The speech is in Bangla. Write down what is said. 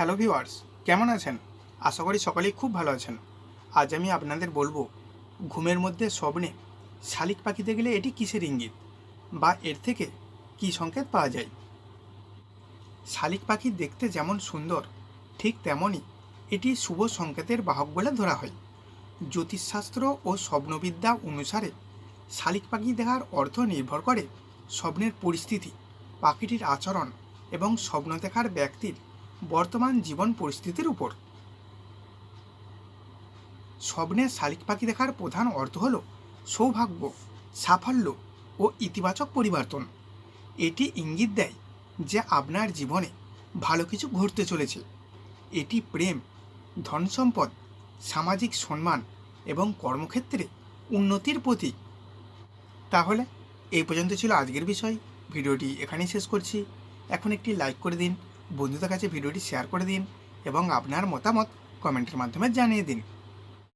হ্যালো ভিওয়ার্স কেমন আছেন? আশা করি সকলেই খুব ভালো আছেন। আজ আমি আপনাদের বলব, ঘুমের মধ্যে স্বপ্নে শালিক পাখিতে গেলে এটি কিসের ইঙ্গিত? বা এর থেকে কী সংকেত পাওয়া যায়? শালিক পাখি দেখতে যেমন সুন্দর, ঠিক তেমনই এটি শুভ সংকেতের বাহক বলে ধরা হয়। জ্যোতিষশাস্ত্র ও স্বপ্নবিদ্যা অনুসারে শালিক পাখি দেখার অর্থ নির্ভর করে স্বপ্নের পরিস্থিতি, পাখিটির আচরণ এবং স্বপ্ন দেখার ব্যক্তির বর্তমান জীবন পরিস্থিতির উপর। স্বপ্নে শালিক পাখি দেখার প্রধান অর্থ হল সৌভাগ্য, সাফল্য ও ইতিবাচক পরিবর্তন। এটি ইঙ্গিত দেয় যে আপনার জীবনে ভালো কিছু ঘটতে চলেছে। এটি প্রেম, ধন সম্পদ, সামাজিক সম্মান এবং কর্মক্ষেত্রে উন্নতির প্রতীক। তাহলে এই পর্যন্ত ছিল আজকের বিষয়। ভিডিওটি এখানেই শেষ করছি। এখন একটি লাইক করে দিন। বন্ধুদের কাছে ভিডিওটি শেয়ার করে দিন এবং আপনার মতামত কমেন্টের মাধ্যমে জানিয়ে দিন।